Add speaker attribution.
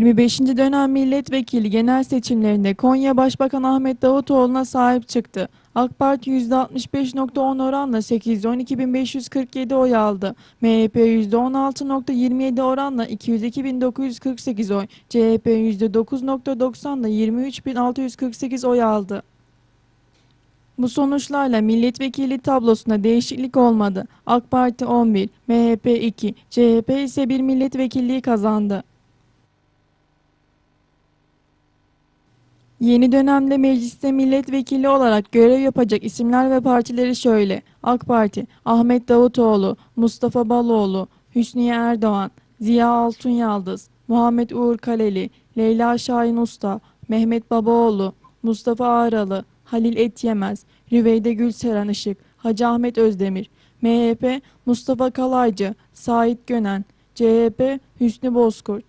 Speaker 1: 25. dönem milletvekili genel seçimlerinde Konya Başbakan Ahmet Davutoğlu'na sahip çıktı. AK Parti %65.10 oranla 812.547 oy aldı. MHP %16.27 oranla 202.948 oy, CHP %9.90'la 23.648 oy aldı. Bu sonuçlarla milletvekili tablosunda değişiklik olmadı. AK Parti 11, MHP 2, CHP ise bir milletvekilliği kazandı. Yeni dönemde mecliste milletvekili olarak görev yapacak isimler ve partileri şöyle. AK Parti, Ahmet Davutoğlu, Mustafa Baloğlu, Hüsniye Erdoğan, Ziya Altunyaldız, Muhammed Uğur Kaleli, Leyla Şahin Usta, Mehmet Babaoğlu, Mustafa Ağralı, Halil Etyemez, Rüveyde Gülseren Işık, Hacı Ahmet Özdemir, MHP, Mustafa Kalaycı, Sait Gönen, CHP, Hüsnü Bozkurt,